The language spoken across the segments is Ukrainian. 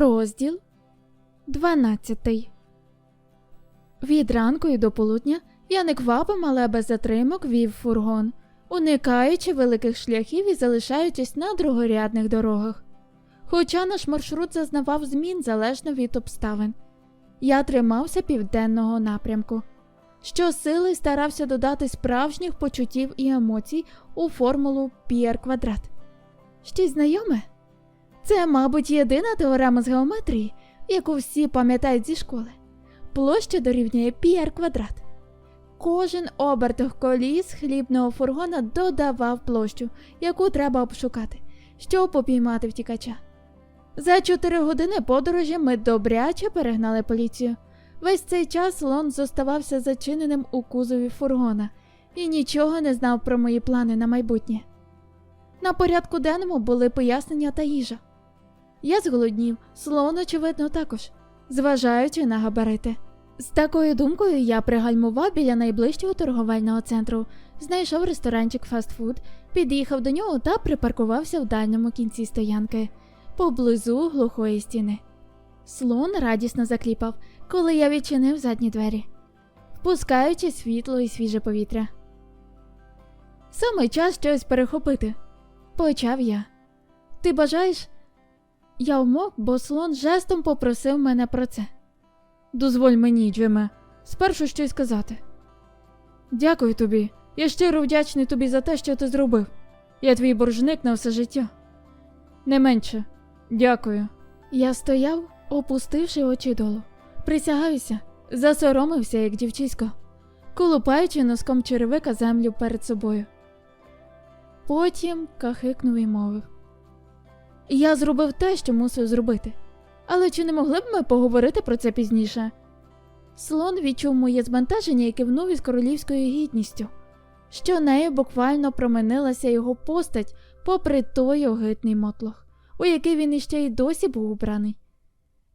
Розділ 12 Від ранку і до полудня я не квапом, але без затримок вів фургон, уникаючи великих шляхів і залишаючись на другорядних дорогах. Хоча наш маршрут зазнавав змін залежно від обставин, я тримався південного напрямку. Щосили старався додати справжніх почуттів і емоцій у формулу пір квадрат. Щось знайоме? Це, мабуть, єдина теорема з геометрії, яку всі пам'ятають зі школи. Площа дорівнює пір квадрат. Кожен оберток коліс хлібного фургона додавав площу, яку треба обшукати, щоб попіймати втікача. За чотири години подорожі ми добряче перегнали поліцію. Весь цей час Лон зоставався зачиненим у кузові фургона і нічого не знав про мої плани на майбутнє. На порядку денному були пояснення та їжа. Я зголоднів, слон, очевидно, також, зважаючи на габарити. З такою думкою я пригальмував біля найближчого торговельного центру, знайшов ресторанчик фастфуд, під'їхав до нього та припаркувався в дальньому кінці стоянки, поблизу глухої стіни. Слон радісно закліпав, коли я відчинив задні двері, впускаючи світло і свіже повітря. Саме час щось перехопити, почав я. Ти бажаєш? Я вмовк, бо слон жестом попросив мене про це. Дозволь мені, Джиме, спершу щось сказати. Дякую тобі. Я щиро вдячний тобі за те, що ти зробив. Я твій боржник на все життя. Не менше. Дякую. Я стояв, опустивши очі долу. Присягаюся, засоромився, як дівчисько, колупаючи носком черевика землю перед собою. Потім кахикнув і мовив. Я зробив те, що мусив зробити. Але чи не могли б ми поговорити про це пізніше? Слон відчув моє збентеження і кивнув із королівською гідністю, що нею буквально променилася його постать попри той огидний мотлох, у який він іще й досі був убраний.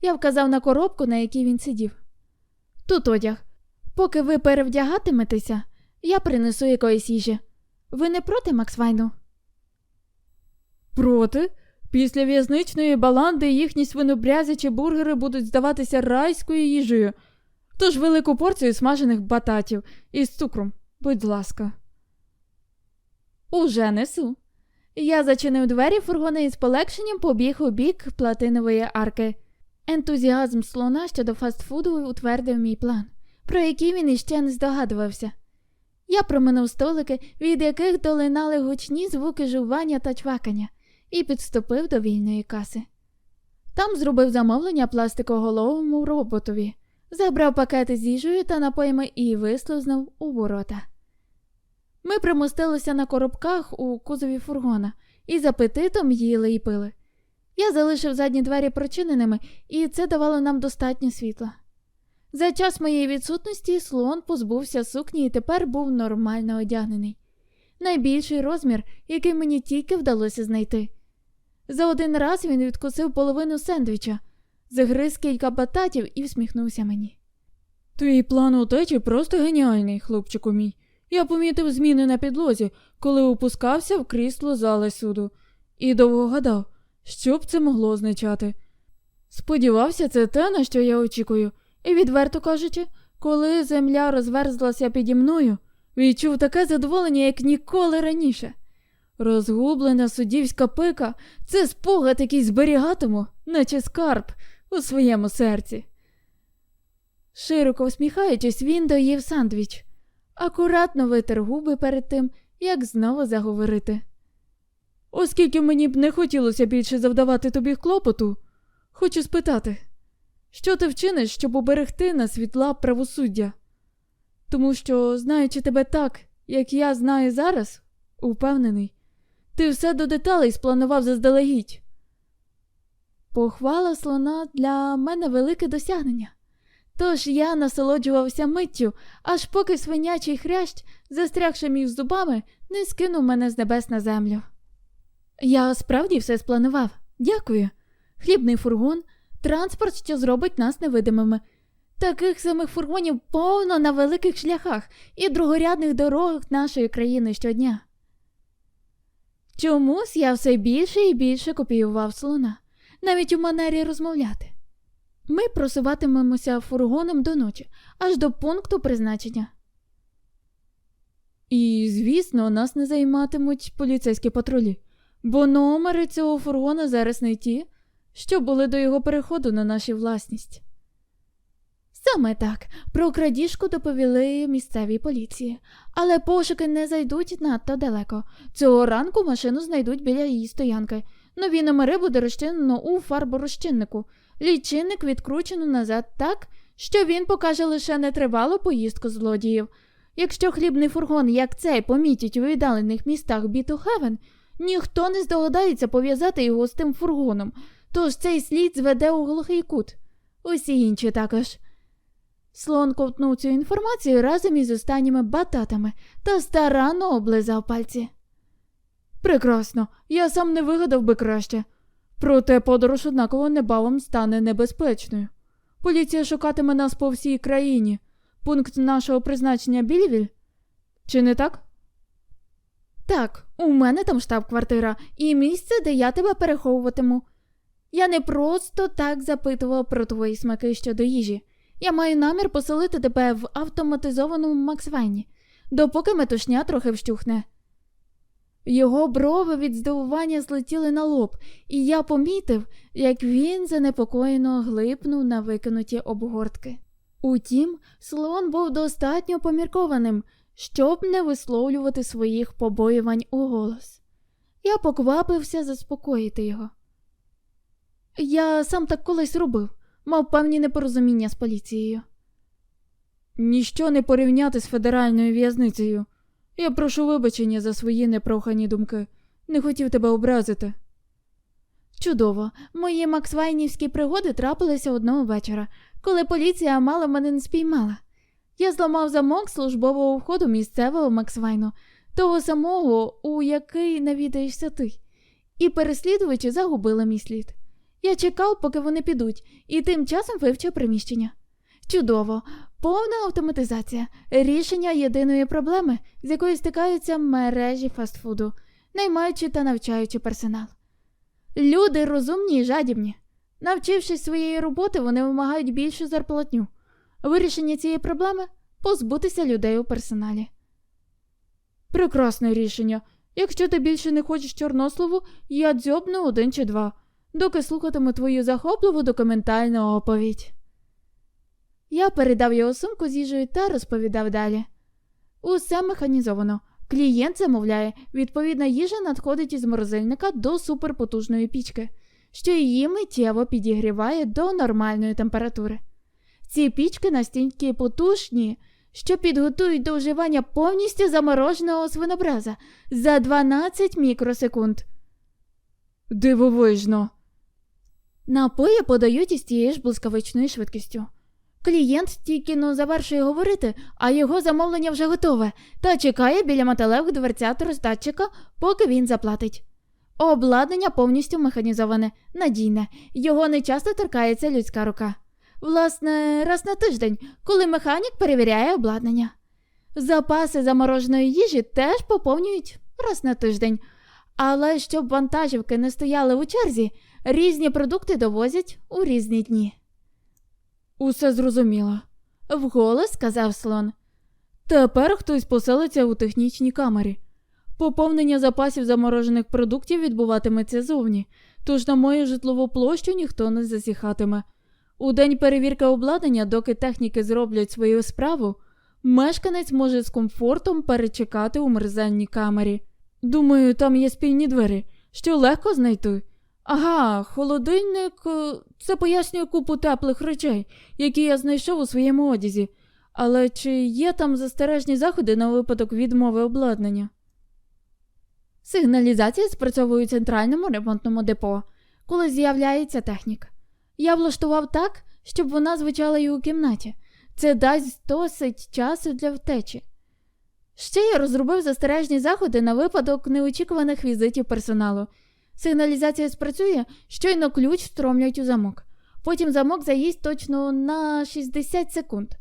Я вказав на коробку, на якій він сидів. Тут одяг. Поки ви перевдягатиметеся, я принесу якоїсь їжі. Ви не проти, Максвайну? Проти? Після в'язничної баланди їхні свинобрязячі бургери будуть здаватися райською їжею. Тож велику порцію смажених бататів із цукром, будь ласка. Уже несу. Я зачинив двері фургона і з полегшенням побіг у бік платинової арки. Ентузіазм слона щодо фастфуду утвердив мій план, про який він іще не здогадувався. Я проминув столики, від яких долинали гучні звуки жування та чвакання і підступив до вільної каси. Там зробив замовлення пластикоголовому роботові, забрав пакети з їжею та напоями і вислизнув у ворота. Ми примостилися на коробках у кузові фургона і з апетитом їли і пили. Я залишив задні двері прочиненими, і це давало нам достатньо світла. За час моєї відсутності слон позбувся сукні і тепер був нормально одягнений. Найбільший розмір, який мені тільки вдалося знайти. За один раз він відкусив половину сендвіча, загриз кілька бататів і всміхнувся мені. Твій план утечі просто геніальний, хлопчику мій. Я помітив зміни на підлозі, коли опускався в крісло зали суду, і довго гадав, що б це могло означати. Сподівався, це те, на що я очікую, і, відверто кажучи, коли земля розверзлася піді мною, відчув таке задоволення, як ніколи раніше. Розгублена суддівська пика це спогад, який зберігатиму, наче скарб у своєму серці. Широко всміхаючись, він доїв сандвіч, акуратно витер губи перед тим, як знову заговорити. Оскільки мені б не хотілося більше завдавати тобі клопоту, хочу спитати, що ти вчиниш, щоб уберегти на світла правосуддя? Тому що, знаючи тебе так, як я знаю зараз, упевнений, ти все до деталей спланував заздалегідь. Похвала слона для мене велике досягнення. Тож я насолоджувався миттю, аж поки свинячий хрящ, застрягши між зубами, не скинув мене з небес на землю. Я справді все спланував. Дякую. Хлібний фургон, транспорт, що зробить нас невидимими. Таких самих фургонів повно на великих шляхах і другорядних дорогах нашої країни щодня. Чомусь я все більше і більше копіював слона. навіть у манері розмовляти. Ми просуватимемося фургоном до ночі, аж до пункту призначення. І, звісно, нас не займатимуть поліцейські патрулі, бо номери цього фургона зараз не ті, що були до його переходу на нашу власність. Саме так, про крадіжку доповіли місцевій поліції, але пошуки не зайдуть надто далеко. Цього ранку машину знайдуть біля її стоянки. Нові номери буде розчинено у фарборозчиннику. Лічильник відкручено назад так, що він покаже лише нетривалу поїздку злодіїв. Якщо хлібний фургон, як цей, помітять у віддалених містах Бітухевен, ніхто не здогадається пов'язати його з тим фургоном, тож цей слід зведе у глухий кут. Усі інші також. Слон ковтнув цю інформацію разом із останніми бататами та старанно облизав пальці. Прекрасно, я сам не вигадав би краще. Проте подорож однаково небавом стане небезпечною. Поліція шукатиме нас по всій країні. Пункт нашого призначення Білівіль? Чи не так? Так, у мене там штаб-квартира і місце, де я тебе переховуватиму. Я не просто так запитував про твої смаки щодо їжі. Я маю намір поселити тебе в автоматизованому Максвайні, допоки метушня трохи вщухне. Його брови від здивування злетіли на лоб, і я помітив, як він занепокоєно глипнув на викинуті обгортки. Утім, слон був достатньо поміркованим, щоб не висловлювати своїх побоювань у голос. Я поквапився заспокоїти його. Я сам так колись робив, мав певні непорозуміння з поліцією. Ніщо не порівняти з федеральною в'язницею. Я прошу вибачення за свої непрохані думки. Не хотів тебе образити. Чудово, мої максвайнівські пригоди трапилися одного вечора, коли поліція мало мене не спіймала. Я зламав замок службового входу місцевого Максвайну, того самого, у який навідаєшся ти, і переслідувачі загубили мій слід. Я чекав, поки вони підуть, і тим часом вивчив приміщення. Чудово, повна автоматизація, рішення єдиної проблеми, з якою стикаються мережі фастфуду, наймаючи та навчаючи персонал. Люди розумні і жадібні. Навчившись своєї роботи, вони вимагають більшу зарплатню. Вирішення цієї проблеми позбутися людей у персоналі. Прекрасне рішення. Якщо ти більше не хочеш чорнослову, я дзьобну один чи два, доки слухатиму твою захопливу документальну оповідь. Я передав його сумку з їжею та розповідав далі. Усе механізовано. Клієнт замовляє, відповідна їжа надходить із морозильника до суперпотужної пічки, що її миттєво підігріває до нормальної температури. Ці пічки настільки потужні, що підготують до вживання повністю замороженого свинобраза за 12 мікросекунд. Дивовижно. Напої подають із тією ж блискавичною швидкістю. Клієнт тільки но завершує говорити, а його замовлення вже готове, та чекає біля металевих дверцят роздатчика, поки він заплатить. Обладнання повністю механізоване, надійне, його не часто торкається людська рука. Власне, раз на тиждень, коли механік перевіряє обладнання. Запаси замороженої їжі теж поповнюють раз на тиждень, але щоб вантажівки не стояли у черзі, різні продукти довозять у різні дні. Усе зрозуміло, вголос сказав слон. Тепер хтось поселиться у технічній камері. Поповнення запасів заморожених продуктів відбуватиметься зовні, тож на мою житлову площу ніхто не засіхатиме. У день перевірки обладнання, доки техніки зроблять свою справу, мешканець може з комфортом перечекати у мерзельній камері. Думаю, там є спільні двері, що легко знайти. Ага, холодильник е, це пояснює купу теплих речей, які я знайшов у своєму одязі. Але чи є там застережні заходи на випадок відмови обладнання? Сигналізація спрацьовує у центральному ремонтному депо, коли з'являється технік. Я влаштував так, щоб вона звучала і у кімнаті. Це дасть досить часу для втечі. Ще я розробив застережні заходи на випадок неочікуваних візитів персоналу. Сигналізація спрацює, щойно ключ встромлять у замок. Потім замок заїсть точно на 60 секунд.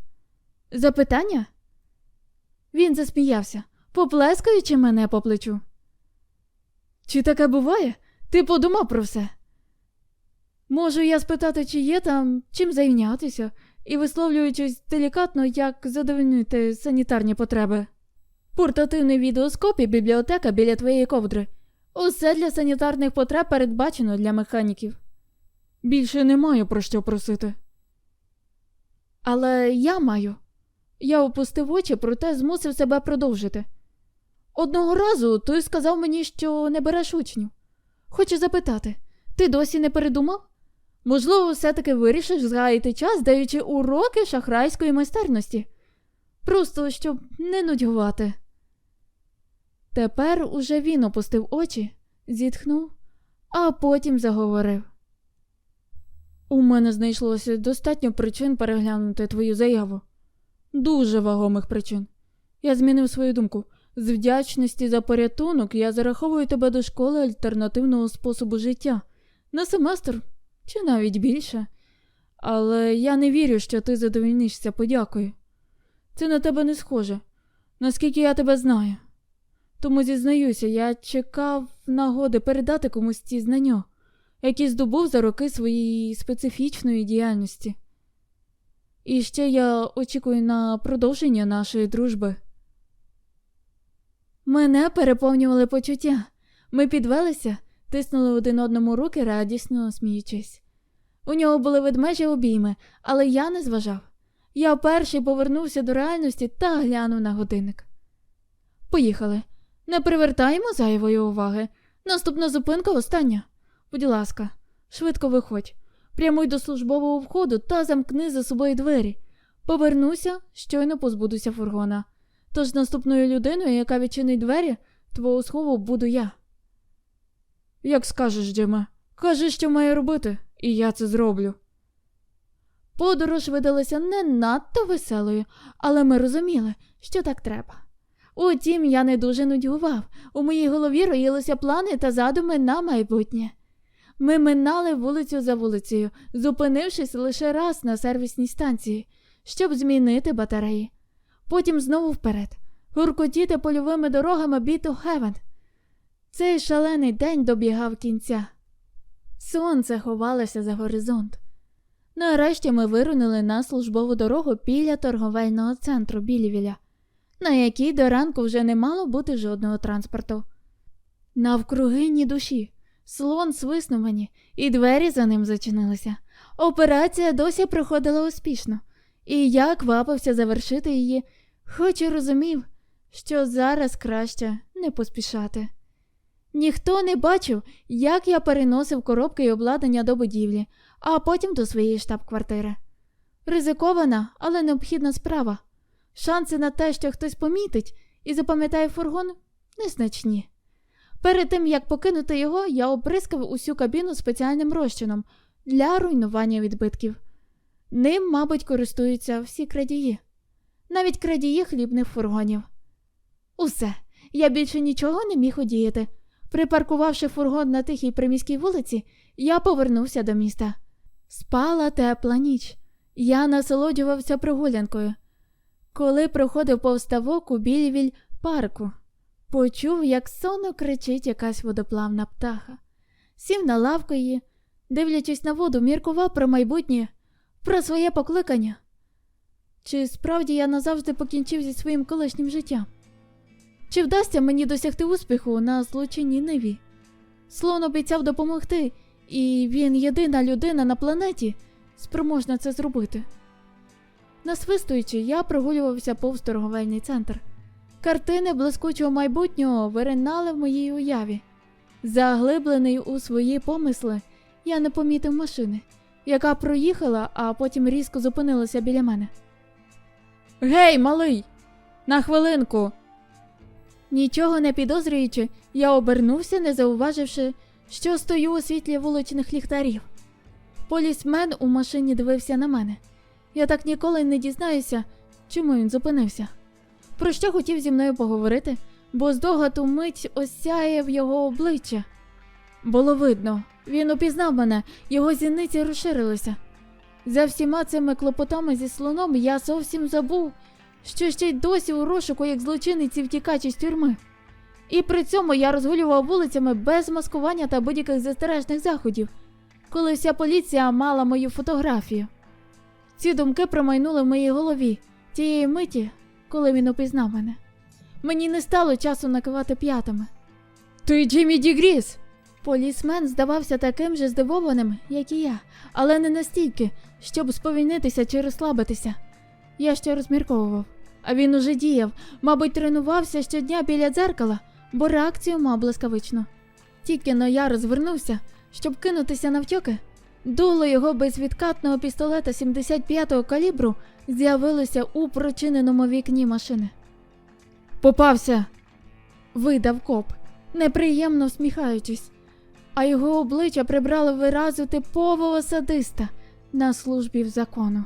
Запитання? Він засміявся, поплескаючи мене по плечу. Чи таке буває? Ти подумав про все? Можу я спитати, чи є там чим зайнятися, і висловлюючись делікатно, як задовольнити санітарні потреби. Портативний відеоскоп і бібліотека біля твоєї ковдри. Усе для санітарних потреб передбачено для механіків. Більше не маю про що просити. Але я маю. Я опустив очі, проте змусив себе продовжити. Одного разу той сказав мені, що не береш учнів. Хочу запитати, ти досі не передумав? Можливо, все-таки вирішиш згаяти час, даючи уроки шахрайської майстерності. Просто щоб не нудьгувати. Тепер уже він опустив очі, зітхнув, а потім заговорив. У мене знайшлося достатньо причин переглянути твою заяву. Дуже вагомих причин. Я змінив свою думку. З вдячності за порятунок я зараховую тебе до школи альтернативного способу життя на семестр чи навіть більше. Але я не вірю, що ти задовільнишся подякою. Це на тебе не схоже, наскільки я тебе знаю. Тому зізнаюся, я чекав нагоди передати комусь ці знання, які здобув за роки своєї специфічної діяльності. І ще я очікую на продовження нашої дружби. Мене переповнювали почуття. Ми підвелися, тиснули один одному руки, радісно сміючись. У нього були ведмежі обійми, але я не зважав. Я перший повернувся до реальності та глянув на годинник. Поїхали. Не привертаємо зайвої уваги. Наступна зупинка остання. Будь ласка, швидко виходь. Прямуй до службового входу та замкни за собою двері. Повернуся, щойно позбудуся фургона. Тож наступною людиною, яка відчинить двері, твого схову буду я. Як скажеш, Джиме, кажи, що маю робити, і я це зроблю. Подорож видалася не надто веселою, але ми розуміли, що так треба. Утім, я не дуже нудьгував. У моїй голові роїлися плани та задуми на майбутнє. Ми минали вулицю за вулицею, зупинившись лише раз на сервісній станції, щоб змінити батареї. Потім знову вперед, гуркотіти польовими дорогами біту Хевен. Цей шалений день добігав кінця. Сонце ховалося за горизонт. Нарешті ми вирунули на службову дорогу біля торговельного центру Білівіля, на якій до ранку вже не мало бути жодного транспорту. Навкруги ні душі. Слон свиснув мені, і двері за ним зачинилися. Операція досі проходила успішно, і я квапився завершити її, хоч і розумів, що зараз краще не поспішати. Ніхто не бачив, як я переносив коробки і обладнання до будівлі, а потім до своєї штаб-квартири. Ризикована, але необхідна справа. Шанси на те, що хтось помітить і запам'ятає фургон, незначні. Перед тим як покинути його, я обрискав усю кабіну спеціальним розчином для руйнування відбитків. Ним, мабуть, користуються всі крадії, навіть крадії хлібних фургонів. Усе, я більше нічого не міг одіяти. Припаркувавши фургон на тихій приміській вулиці, я повернувся до міста. Спала тепла ніч. Я насолоджувався прогулянкою. Коли проходив повставок у Більвіль парку, почув, як сонно кричить якась водоплавна птаха. Сів на лавку її, дивлячись на воду, міркував про майбутнє, про своє покликання. Чи справді я назавжди покінчив зі своїм колишнім життям? Чи вдасться мені досягти успіху на злочинній ниві? Слон обіцяв допомогти, і він єдина людина на планеті, спроможна це зробити. Насвистуючи, я прогулювався повз торговельний центр. Картини блискучого майбутнього виринали в моїй уяві. Заглиблений у свої помисли, я не помітив машини, яка проїхала, а потім різко зупинилася біля мене. Гей, малий! На хвилинку! Нічого не підозрюючи, я обернувся, не зауваживши, що стою у світлі вуличних ліхтарів. Полісмен у машині дивився на мене. Я так ніколи не дізнаюся, чому він зупинився. Про що хотів зі мною поговорити, бо здогад мить осяяв його обличчя. Було видно, він упізнав мене, його зіниці розширилися. За всіма цими клопотами зі слоном я зовсім забув, що ще й досі у розшуку як злочинець і втікач із тюрми. І при цьому я розгулював вулицями без маскування та будь-яких застережних заходів. коли вся поліція мала мою фотографію. Ці думки промайнули в моїй голові тієї миті, коли він упізнав мене. Мені не стало часу накивати п'ятами. Ти Джиммі Дігріс! Полісмен здавався таким же здивованим, як і я, але не настільки, щоб сповільнитися чи розслабитися. Я ще розмірковував. А він уже діяв, мабуть, тренувався щодня біля дзеркала, бо реакцію мав блискавично. Тільки но я розвернувся, щоб кинутися навтьоки, дуло його безвідкатного пістолета 75-го калібру з'явилося у прочиненому вікні машини. Попався. видав коп, неприємно всміхаючись, а його обличчя прибрало виразу типового садиста на службі в закону.